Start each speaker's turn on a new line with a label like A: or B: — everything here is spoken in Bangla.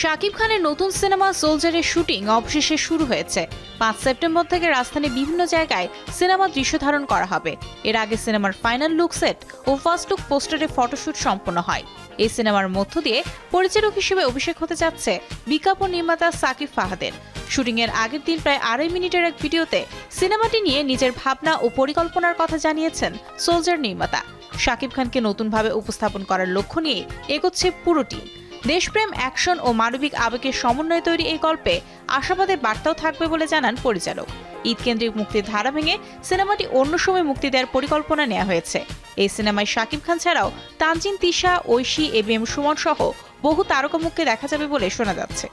A: শাকিব খানের নতুন সিনেমা সোলজারের শুটিং অবশেষে শুরু হয়েছে। পাঁচ সেপ্টেম্বর থেকে রাজধানীর বিভিন্ন জায়গায় সিনেমা দৃশ্য ধারণ করা হবে। এর আগে সিনেমার ফাইনাল লুক সেট ও ফার্স্ট লুক পোস্টারে ফটোশুট সম্পন্ন হয়। এই সিনেমার মধ্য দিয়ে পরিচালক হিসেবে অভিষেক হতে যাচ্ছে বিজ্ঞাপন নির্মাতা সাকিব ফাহাদের। শুটিংয়ের আগের দিন প্রায় আড়াই মিনিটের এক ভিডিওতে সিনেমাটি নিয়ে নিজের ভাবনা ও পরিকল্পনার কথা জানিয়েছেন সোলজার নির্মাতা। শাকিব খানকে নতুনভাবে উপস্থাপন করার লক্ষ্য নিয়ে এগোচ্ছে পুরো টিম। দেশপ্রেম, অ্যাকশন ও মানবিক আবেগের সমন্বয়ে তৈরি এই গল্পে আশাবাদের বার্তাও থাকবে বলে জানান পরিচালক। ঈদ কেন্দ্রিক মুক্তির ধারা ভেঙে সিনেমাটি অন্য সময় মুক্তি দেওয়ার পরিকল্পনা নেওয়া হয়েছে। এই সিনেমায় শাকিব খান ছাড়াও Tanjin, Tisha, Oishee A B M Sumon সহ বহু তারকামুখকে দেখা যাবে বলে শোনা যাচ্ছে।